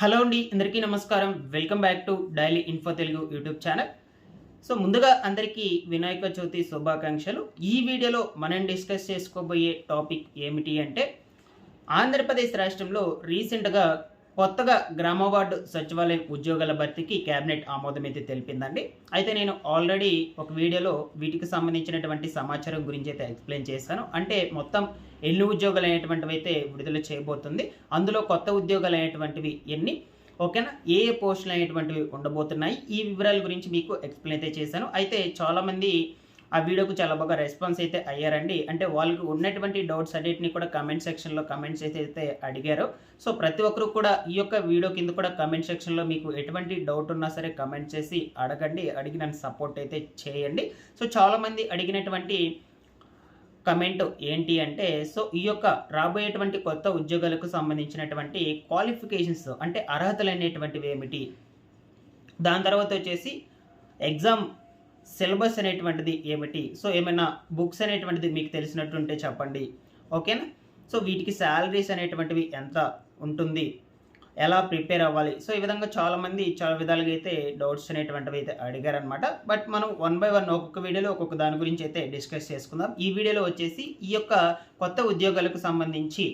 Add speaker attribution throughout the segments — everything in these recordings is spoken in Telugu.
Speaker 1: హలో అండి అందరికీ నమస్కారం. Welcome back to daily info Telugu YouTube channel. So ముందుగా అందరికీ వినాయక చవితి శుభాకాంక్షలు. ఈ వీడియోలో మనం డిస్కస్ చేసుకోబోయే టాపిక్ ఏమిటి అంటే ఆంధ్రప్రదేశ్ రాష్ట్రంలో రీసెంట్గా కొత్తగా గ్రామ వార్డు సచివాలయం ఉద్యోగాల భర్తీకి కేబినెట్ ఆమోదం అయితే తెలిపిందండి. అయితే నేను ఆల్రెడీ ఒక వీడియోలో వీటికి సంబంధించినటువంటి సమాచారం గురించి అయితే ఎక్స్ప్లెయిన్ చేశాను. అంటే మొత్తం ఎన్ని ఉద్యోగాలు అనేటువంటివి అయితే విడుదల చేయబోతుంది. అందులో కొత్త ఉద్యోగాలు అనేటువంటివి ఎన్ని ఓకేనా? ఏ ఏ పోస్టులు అనేటువంటివి ఉండబోతున్నాయి? ఈ వివరాల గురించి మీకు ఎక్స్ప్లెయిన్ అయితే చేశాను. అయితే చాలామంది ఆ వీడియోకు చాలా బాగా రెస్పాన్స్ అయితే అయ్యారండి. అంటే వాళ్ళకి ఉన్నటువంటి డౌట్స్ అన్నిటిని కూడా కమెంట్ సెక్షన్లో కమెంట్స్ అయితే అయితే అడిగారు. సో ప్రతి ఒక్కరు కూడా ఈ యొక్క వీడియో కింద కూడా కమెంట్ సెక్షన్లో మీకు ఎటువంటి డౌట్ ఉన్నా సరే కమెంట్ చేసి అడగండి. అడిగి నన్ను సపోర్ట్ అయితే చేయండి. సో చాలామంది అడిగినటువంటి కమెంట్ ఏంటి అంటే సో ఈ యొక్క రాబోయేటువంటి కొత్త ఉద్యోగాలకు సంబంధించినటువంటి క్వాలిఫికేషన్స్ అంటే అర్హతలు అనేటువంటివి ఏమిటి? దాని తర్వాత వచ్చేసి ఎగ్జామ్ సిలబస్ అనేటువంటిది ఏమిటి? సో ఏమైనా బుక్స్ అనేటువంటిది మీకు తెలిసినట్టుంటే చెప్పండి. ఓకేనా? సో వీటికి శాలరీస్ అనేటువంటివి ఎంత ఉంటుంది? ఎలా ప్రిపేర్ అవ్వాలి? సో ఈ విధంగా చాలామంది చాలా విధాలుగా అయితే డౌట్స్ అనేటువంటివి అయితే అడిగారనమాట బట్ మనం వన్ బై వన్ ఒక్కొక్క వీడియోలో ఒక్కొక్క దాని గురించి అయితే డిస్కస్ చేసుకుందాం. ఈ వీడియోలో వచ్చేసి ఈ యొక్క కొత్త ఉద్యోగాలకు సంబంధించి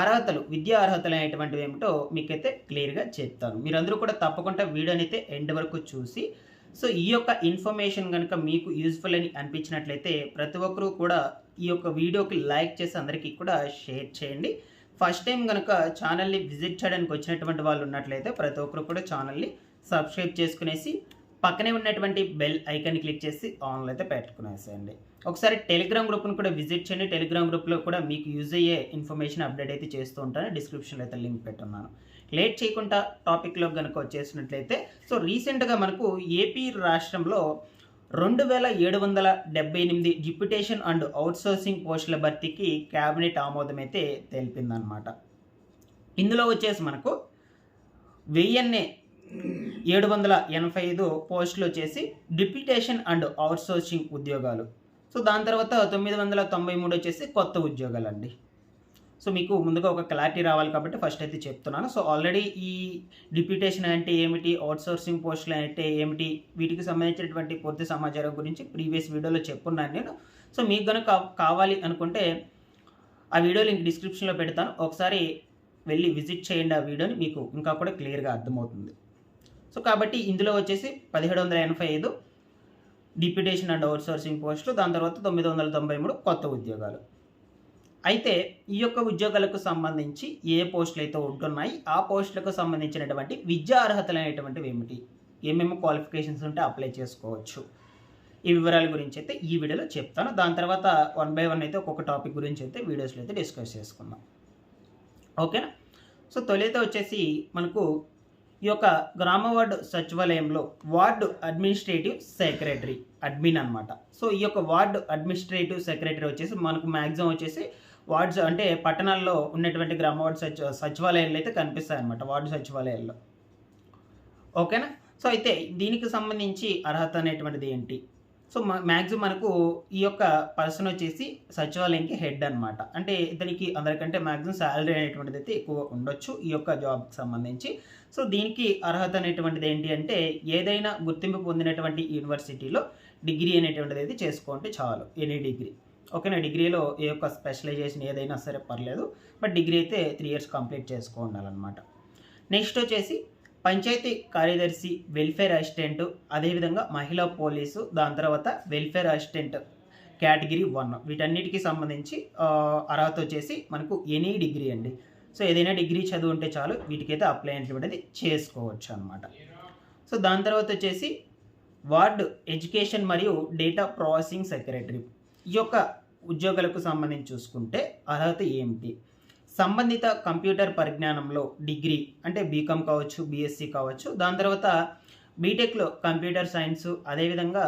Speaker 1: అర్హతలు విద్యా అర్హతలు అనేటువంటివి ఏమిటో మీకైతే క్లియర్గా చెప్తాను. మీరందరూ కూడా తప్పకుండా వీడియోని అయితే ఎండ్ వరకు చూసి సో ఈ యొక్క ఇన్ఫర్మేషన్ కనుక మీకు యూజ్ఫుల్ అని అనిపించినట్లయితే ప్రతి ఒక్కరూ కూడా ఈ యొక్క వీడియోకి లైక్ చేసి అందరికీ కూడా షేర్ చేయండి. ఫస్ట్ టైం కనుక ఛానల్ని విజిట్ చేయడానికి వచ్చినటువంటి వాళ్ళు ఉన్నట్లయితే ప్రతి ఒక్కరు కూడా ఛానల్ని సబ్స్క్రైబ్ చేసుకునేసి పక్కనే ఉన్నటువంటి బెల్ ఐకాన్ క్లిక్ చేసి ఆన్లో అయితే పెట్టుకునేసేయండి. ఒకసారి టెలిగ్రామ్ గ్రూప్ను కూడా విజిట్ చేయండి. టెలిగ్రామ్ గ్రూప్లో కూడా మీకు యూజ్ అయ్యే ఇన్ఫర్మేషన్ అప్డేట్ అయితే చేస్తూ ఉంటాను. డిస్క్రిప్షన్లో అయితే లింక్ పెట్టున్నాను. లేట్ చేయకుండా టాపిక్లో కనుక వచ్చేసినట్లయితే సో రీసెంట్గా మనకు ఏపీ రాష్ట్రంలో రెండు వేల ఏడు వందల డెబ్బై ఎనిమిది డిప్యుటేషన్ అండ్ అవుట్సోర్సింగ్ పోస్టుల భర్తీకి క్యాబినెట్ ఆమోదం అయితే తెలిపిందనమాట ఇందులో వచ్చేసి మనకు వెయ్యన్నే ఏడు వందల ఎనభై ఐదు పోస్టులు వచ్చేసి డిప్యుటేషన్ అండ్ అవుట్సోర్సింగ్ ఉద్యోగాలు. సో దాని తర్వాత తొమ్మిది వందల తొంభై మూడు వచ్చేసి కొత్త ఉద్యోగాలు అండి సో మీకు ముందుగా ఒక క్లారిటీ రావాలి కాబట్టి ఫస్ట్ అయితే చెప్తున్నాను. సో ఆల్రెడీ ఈ డిప్యూటేషన్ అంటే ఏమిటి? అవుట్సోర్సింగ్ పోస్టులు అంటే ఏమిటి? వీటికి సంబంధించినటువంటి పూర్తి సమాచారం గురించి ప్రీవియస్ వీడియోలో చెప్పున్నాను నేను. సో మీకు కనుక కావాలి అనుకుంటే ఆ వీడియో లింక్ డిస్క్రిప్షన్లో పెడతాను. ఒకసారి వెళ్ళి విజిట్ చేయండి ఆ వీడియోని మీకు ఇంకా కూడా క్లియర్గా అర్థమవుతుంది. సో కాబట్టి ఇందులో వచ్చేసి పదిహేడు వందల ఎనభై ఐదు డిప్యూటేషన్ అండ్ అవుట్సోర్సింగ్ పోస్టులు దాని తర్వాత తొమ్మిది వందల తొంభై మూడు కొత్త ఉద్యోగాలు. అయితే ఈ యొక్క ఉద్యోగాలకు సంబంధించి ఏ పోస్టులు అయితే ఉంటున్నాయి ఆ పోస్టులకు సంబంధించినటువంటి విద్యా అర్హతలు అనేటువంటివి ఏమిటి? ఏమేమి క్వాలిఫికేషన్స్ ఉంటే అప్లై చేసుకోవచ్చు? ఈ వివరాల గురించి అయితే ఈ వీడియోలో చెప్తాను. దాని తర్వాత వన్ బై వన్ అయితే ఒక్కొక్క టాపిక్ గురించి అయితే వీడియోస్లో అయితే డిస్కస్ చేసుకుందాం. ఓకేనా? సో తొలిత వచ్చేసి మనకు ఈ యొక్క గ్రామ వార్డు సచివాలయంలో వార్డు అడ్మినిస్ట్రేటివ్ సెక్రటరీ అడ్మిన్ అనమాట సో ఈ యొక్క వార్డు అడ్మినిస్ట్రేటివ్ సెక్రటరీ వచ్చేసి మనకు మ్యాక్సిమం వచ్చేసి వార్డ్స్ అంటే పట్టణాల్లో ఉన్నటువంటి గ్రామ వార్డు సచి సచివాలయాలు అయితే కనిపిస్తాయి అనమాట వార్డు సచివాలయాల్లో. ఓకేనా? సో అయితే దీనికి సంబంధించి అర్హత అనేటువంటిది ఏంటి? సో మ్యాక్సిమం మనకు ఈ యొక్క పర్సన్ వచ్చేసి సచివాలయంకి హెడ్ అనమాట అంటే ఇతనికి అందరికంటే మ్యాక్సిమం శాలరీ అనేటువంటిది అయితే ఎక్కువ ఉండొచ్చు ఈ యొక్క జాబ్కి సంబంధించి. సో దీనికి అర్హత అనేటువంటిది ఏంటి అంటే ఏదైనా గుర్తింపు పొందినటువంటి యూనివర్సిటీలో డిగ్రీ అనేటువంటిది అయితే చేసుకుంటే చాలు ఎనీ డిగ్రీ. ఓకేనా డిగ్రీలో ఏ యొక్క స్పెషలైజేషన్ ఏదైనా సరే పర్లేదు బట్ డిగ్రీ అయితే త్రీ ఇయర్స్ కంప్లీట్ చేసుకో ఉండాలన్నమాట. నెక్స్ట్ వచ్చేసి పంచాయతీ కార్యదర్శి వెల్ఫేర్ అసిస్టెంట్ అదేవిధంగా మహిళా పోలీసు దాని తర్వాత వెల్ఫేర్ అసిస్టెంట్ కేటగిరీ వన్. వీటన్నిటికి సంబంధించి అర్హత వచ్చేసి మనకు ఎనీ డిగ్రీ అండి. సో ఏదైనా డిగ్రీ చదువు ఉంటే చాలు వీటికైతే అప్లై అనేది చేసుకోవచ్చు అనమాట సో దాని తర్వాత వచ్చేసి వార్డ్ ఎడ్యుకేషన్ మరియు డేటా ప్రాసెసింగ్ సెక్రటరీ. ఈ యొక్క ఉద్యోగాలకు సంబంధించి చూసుకుంటే అర్హత ఏమిటి? సంబంధిత కంప్యూటర్ పరిజ్ఞానంలో డిగ్రీ అంటే బీకామ్ కావచ్చు బీఎస్సీ కావచ్చు దాని తర్వాత బీటెక్లో కంప్యూటర్ సైన్స్ అదేవిధంగా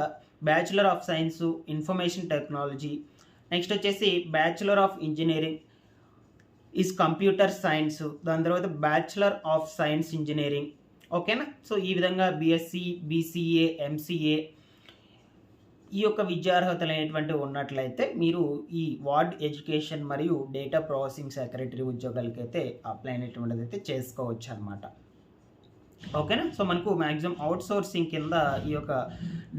Speaker 1: bachelor of science information technology next వచ్చేసి bachelor of engineering is computer science దాని తర్వాత బ్యాచులర్ ఆఫ్ సైన్స్ ఇంజనీరింగ్. ఓకేనా? సో ఈ విధంగా బీఎస్సీ బీసీఏ ఎంసీఏ ఈ యొక్క విద్యార్హతలు అనేటువంటివి ఉన్నట్లయితే మీరు ఈ వార్డ్ ఎడ్యుకేషన్ మరియు డేటా ప్రాసెసింగ్ సెక్రటరీ ఉద్యోగాలకైతే అప్లై అనేటువంటిది అయితే చేసుకోవచ్చు అనమాట ఓకేనా? సో మనకు మ్యాక్సిమం అవుట్ సోర్సింగ్ కింద ఈ యొక్క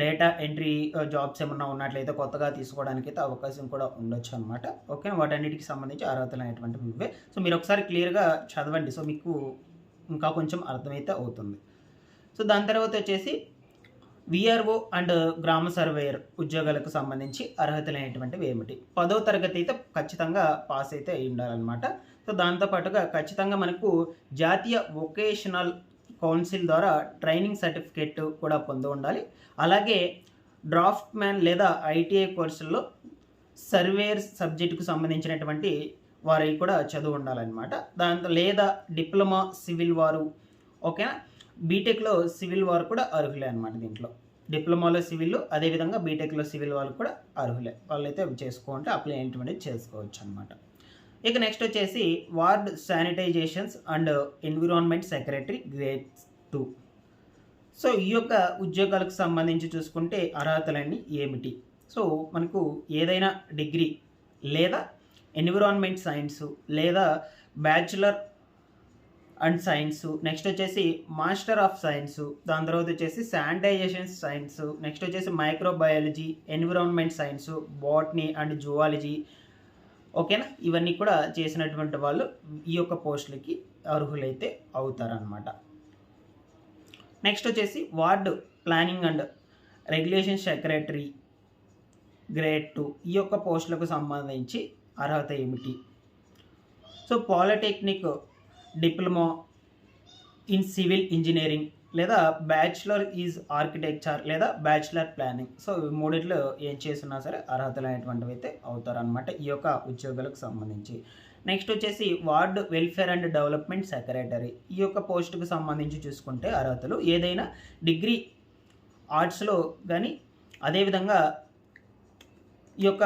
Speaker 1: డేటా ఎంట్రీ జాబ్స్ ఏమన్నా ఉన్నట్లయితే కొత్తగా తీసుకోవడానికి అయితే అవకాశం కూడా ఉండొచ్చు అనమాట ఓకేనా? వాటన్నిటికి సంబంధించి అర్హతలు అనేటువంటివి ఇవే. సో మీరు ఒకసారి క్లియర్గా చదవండి. సో మీకు ఇంకా కొంచెం అర్థమైతే అవుతుంది. సో దాని తర్వాత వచ్చేసి విఆర్ఓ అండ్ గ్రామ సర్వేయర్ ఉద్యోగాలకు సంబంధించి అర్హతలు అనేటువంటివి ఏమిటి? పదో తరగతి అయితే ఖచ్చితంగా పాస్ అయితే అయి ఉండాలన్నమాట. సో దాంతోపాటుగా ఖచ్చితంగా మనకు జాతీయ వొకేషనల్ కౌన్సిల్ ద్వారా ట్రైనింగ్ సర్టిఫికేట్ కూడా పొంది ఉండాలి. అలాగే డ్రాఫ్ట్ మ్యాన్ లేదా ఐటీఐ కోర్సుల్లో సర్వేయర్ సబ్జెక్టుకు సంబంధించినటువంటి వారి కూడా చదువు ఉండాలన్నమాట. దాంతో లేదా డిప్లొమా సివిల్ వారు ఓకేనా? బీటెక్లో సివిల్ వారు కూడా అర్హులే అనమాట దీంట్లో. డిప్లొమాలో సివిల్ అదేవిధంగా బీటెక్లో సివిల్ వాళ్ళు కూడా అర్హులే. వాళ్ళైతే అవి అప్లై ఏంటనేది చేసుకోవచ్చు అనమాట ఇక నెక్స్ట్ వచ్చేసి ward sanitisations and environment secretary grade two. So ఈ యొక్క ఉద్యోగాలకు సంబంధించి చూసుకుంటే అర్హతలన్నీ ఏమిటి? సో మనకు ఏదైనా డిగ్రీ లేదా ఎన్విరాన్మెంట్ సైన్స్ లేదా బ్యాచులర్ అండ్ సైన్స్. నెక్స్ట్ వచ్చేసి మాస్టర్ ఆఫ్ సైన్స్. దాని తర్వాత వచ్చేసి శానిటైజేషన్ సైన్స్. నెక్స్ట్ వచ్చేసి microbiology environment science botany and zoology. ఓకేనా? ఇవన్నీ కూడా చేసినటువంటి వాళ్ళు ఈ యొక్క పోస్టులకి అర్హులైతే అవుతారనమాట నెక్స్ట్ వచ్చేసి ward planning and regulation secretary grade two. ఈ యొక్క పోస్టులకు సంబంధించి అర్హత ఏమిటి? So polytechnic diploma in civil engineering లేదా బ్యాచులర్ ఈజ్ ఆర్కిటెక్చర్ లేదా బ్యాచులర్ ప్లానింగ్. సో మూడిట్లో ఏం చేస్తున్నా సరే అర్హతలు అనేటువంటివి అయితే అవుతారనమాట ఈ యొక్క ఉద్యోగాలకు సంబంధించి. నెక్స్ట్ వచ్చేసి ward welfare and development secretary. ఈ యొక్క పోస్టుకు సంబంధించి చూసుకుంటే అర్హతలు ఏదైనా డిగ్రీ ఆర్ట్స్లో కానీ అదేవిధంగా ఈ యొక్క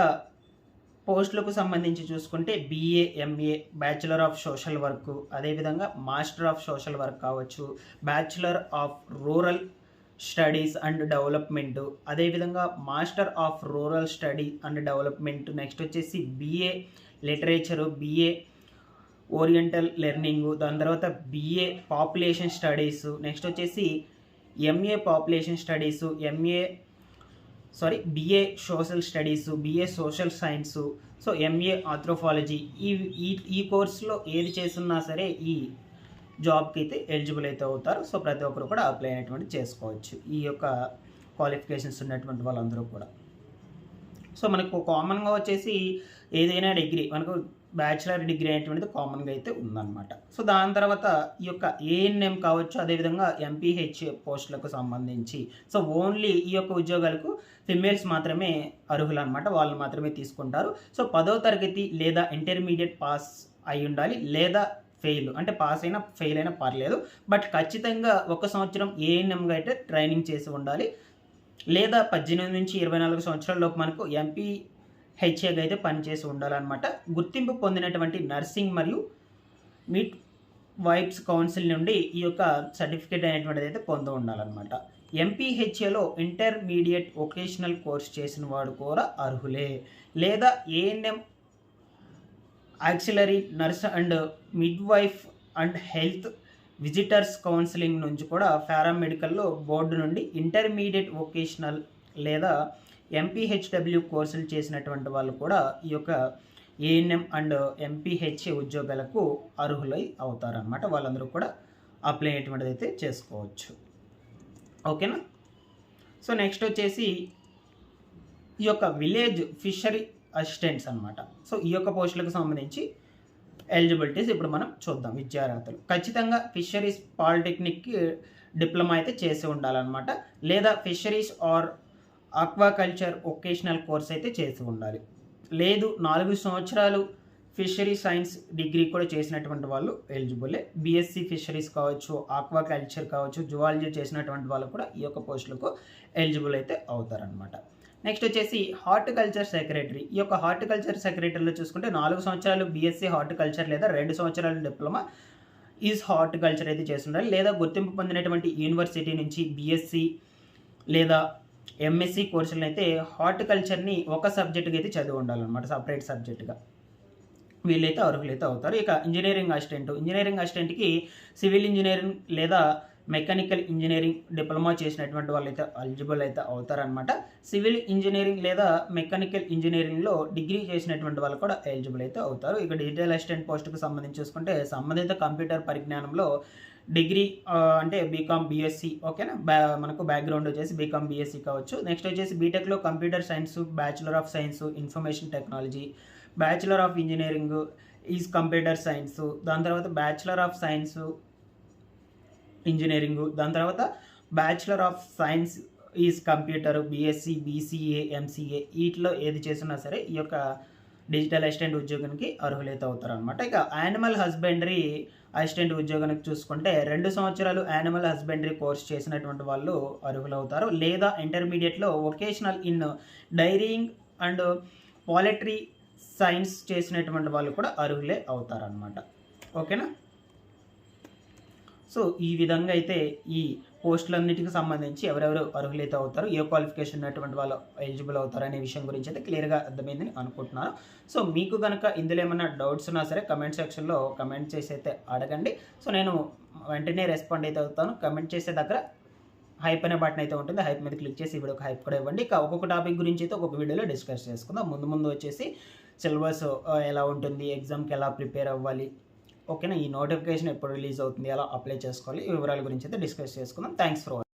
Speaker 1: పోస్టులకు సంబంధించి చూసుకుంటే BA MA bachelor of social work అదేవిధంగా మాస్టర్ ఆఫ్ సోషల్ వర్క్ కావచ్చు bachelor of rural studies and development అదేవిధంగా master of rural study and development next వచ్చేసి BA literature BA oriental learning దాని తర్వాత బీఏ పాపులేషన్ స్టడీస్ నెక్స్ట్ వచ్చేసి MA population studies MA sorry BA social studies BA social science so MA anthropology ఈ ఈ ఈ కోర్సులో ఏది చేస్తున్నా సరే ఈ జాబ్కి అయితే ఎలిజిబుల్ అయితే అవుతారు. సో ప్రతి ఒక్కరు కూడా అప్లై అయినటువంటి చేసుకోవచ్చు. ఈ యొక్క క్వాలిఫికేషన్స్ ఉన్నటువంటి వాళ్ళందరూ కూడా. సో మనకు కామన్గా వచ్చేసి ఏదైనా డిగ్రీ మనకు బ్యాచిలర్ డిగ్రీ అనేటువంటిది కామన్గా అయితే ఉందన్నమాట. సో దాని తర్వాత ఈ యొక్క ఏఎన్ఎం కావచ్చు అదేవిధంగా ఎంపీహెచ్ పోస్టులకు సంబంధించి సో ఓన్లీ ఈ యొక్క ఉద్యోగాలకు ఫిమేల్స్ మాత్రమే అర్హులు అనమాట వాళ్ళు మాత్రమే తీసుకుంటారు. సో పదో తరగతి లేదా ఇంటర్మీడియట్ పాస్ అయి ఉండాలి లేదా ఫెయిల్ అంటే పాస్ అయినా ఫెయిల్ అయినా పర్లేదు బట్ ఖచ్చితంగా ఒక సంవత్సరం ఏఎన్ఎంగా అయితే ట్రైనింగ్ చేసి ఉండాలి. లేదా పద్దెనిమిది నుంచి ఇరవై నాలుగు సంవత్సరాల లోపు మనకు ఎంపీ హెచ్ఏగా అయితే పనిచేసి ఉండాలన్నమాట. గుర్తింపు పొందినటువంటి నర్సింగ్ మరియు మీట్ వైబ్స్ కౌన్సిల్ నుండి ఈ యొక్క సర్టిఫికేట్ అనేటువంటిది అయితే పొంది ఉండాలన్నమాట. ఎంపీహెచ్ఏలో ఇంటర్మీడియట్ వొకేషనల్ కోర్స్ చేసిన వాడు కూడా అర్హులే. లేదా ANM auxiliary nurse and midwife and health visitors counselling నుంచి కూడా పారామెడికల్లో బోర్డు నుండి ఇంటర్మీడియట్ వొకేషనల్ లేదా ఎంపీహెచ్డబ్ల్యూ కోర్సులు చేసినటువంటి వాళ్ళు కూడా ఈ యొక్క ఏఎన్ఎం అండ్ ఎంపీహెచ్ఏ ఉద్యోగాలకు అర్హులై అవుతారనమాట వాళ్ళందరూ కూడా అప్లై అయ్యేటువంటిది అయితే చేసుకోవచ్చు. ఓకేనా? సో నెక్స్ట్ వచ్చేసి ఈ యొక్క విలేజ్ ఫిషరీ అసిస్టెంట్స్ అనమాట సో ఈ యొక్క పోస్టులకు సంబంధించి ఎలిజిబిలిటీస్ ఇప్పుడు మనం చూద్దాం విద్యార్హతలు. ఖచ్చితంగా ఫిషరీస్ పాలిటెక్నిక్ డిప్లొమా అయితే చేసి ఉండాలన్నమాట. లేదా fisheries or aquaculture vocational course అయితే చేసి ఉండాలి. లేదు నాలుగు సంవత్సరాలు ఫిషరీ సైన్స్ డిగ్రీ కూడా చేసినటువంటి వాళ్ళు ఎలిజిబులే. బీఎస్సీ ఫిషరీస్ కావచ్చు ఆక్వాకల్చర్ కావచ్చు జువాలజీ చేసినటువంటి వాళ్ళు కూడా ఈ యొక్క పోస్టులకు ఎలిజిబుల్ అయితే అవుతారనమాట నెక్స్ట్ వచ్చేసి హార్టికల్చర్ సెక్రటరీ. ఈ యొక్క హార్టికల్చర్ సెక్రటరీలో చూసుకుంటే నాలుగు సంవత్సరాలు బీఎస్సీ హార్టికల్చర్ లేదా రెండు సంవత్సరాల డిప్లొమా ఈజ్ హార్టికల్చర్ అయితే చేస్తుండాలి లేదా గుర్తింపు పొందినటువంటి యూనివర్సిటీ నుంచి బీఎస్సీ లేదా ఎంఎస్సి కోర్సులను అయితే హార్టికల్చర్ని ఒక సబ్జెక్టుగా అయితే చదివి ఉండాలన్నమాట సపరేట్ సబ్జెక్టుగా వీళ్ళైతే అర్హులైతే అవుతారు. ఇక ఇంజనీరింగ్ అసిస్టెంట్ ఇంజనీరింగ్ అసిస్టెంట్కి సివిల్ ఇంజనీరింగ్ లేదా మెకానికల్ ఇంజనీరింగ్ డిప్లొమా చేసినటువంటి వాళ్ళు అయితే ఎలిజిబుల్ అయితే అవుతారనమాట సివిల్ ఇంజనీరింగ్ లేదా మెకానికల్ ఇంజనీరింగ్లో డిగ్రీ చేసినటువంటి వాళ్ళు కూడా ఎలిజిబుల్ అయితే అవుతారు. ఇక డిజిటల్ అసిస్టెంట్ పోస్ట్కి సంబంధించి చూసుకుంటే సంబంధిత కంప్యూటర్ పరిజ్ఞానంలో డిగ్రీ అంటే బీకామ్ బీఎస్సీ ఓకేనా? బ్యా మనకు బ్యాక్గ్రౌండ్ వచ్చేసి బీకామ్ బీఎస్సీ కావచ్చు. నెక్స్ట్ వచ్చేసి బీటెక్లో computer science bachelor of science information technology bachelor of engineering is computer science దాని తర్వాత బ్యాచులర్ ఆఫ్ సైన్స్ ఇంజనీరింగ్ దాని తర్వాత bachelor of science is computer BSc BCA MCA వీటిలో ఏది చేసినా సరే ఈ యొక్క డిజిటల్ అసిస్టెంట్ ఉద్యోగానికి అర్హులైతే అవుతారు అనమాట ఇక యానిమల్ హస్బెండరీ అసిస్టెంట్ ఉద్యోగానికి చూసుకుంటే రెండు సంవత్సరాలు యానిమల్ హస్బెండరీ కోర్స్ చేసినటువంటి వాళ్ళు అర్హులవుతారు. లేదా ఇంటర్మీడియట్లో vocational in dairying and poultry science చేసినటువంటి వాళ్ళు కూడా అర్హులే అవుతారనమాట ఓకేనా? సో ఈ విధంగా అయితే ఈ పోస్టులన్నిటికి సంబంధించి ఎవరెవరు అర్హులైతే అవుతారు ఏ క్వాలిఫికేషన్ ఉన్నటువంటి వాళ్ళు ఎలిజిబుల్ అవుతారు అనే విషయం గురించి అయితే క్లియర్గా అర్థమైందని అనుకుంటున్నాను. సో మీకు కనుక ఇందులో ఏమైనా డౌట్స్ ఉన్నా సరే కమెంట్ సెక్షన్లో కమెంట్ చేసి అయితే అడగండి. సో నేను వెంటనే రెస్పాండ్ అయితే అవుతాను. కమెంట్ చేసే దగ్గర హైప్ అనే బటన్ అయితే ఉంటుంది. హైప్ మీద క్లిక్ చేసి ఈ వీడియోకి హైప్ కూడా ఇవ్వండి. ఇక ఒక్కొక్క టాపిక్ గురించి అయితే ఒక్కొక్క వీడియోలో డిస్కస్ చేసుకుందాం. ముందు ముందు వచ్చేసి సిలబస్ ఎలా ఉంటుంది ఎగ్జామ్కి ఎలా ప్రిపేర్ అవ్వాలి ఓకేనా? ఈ నోటిఫికేషన్ ఎప్పుడు రిలీజ్ అవుతుంది ఎలా అప్లై చేసుకోవాలి ఈ వివరాల గురించి అయితే డిస్కస్ చేసుకుందాం. Thanks for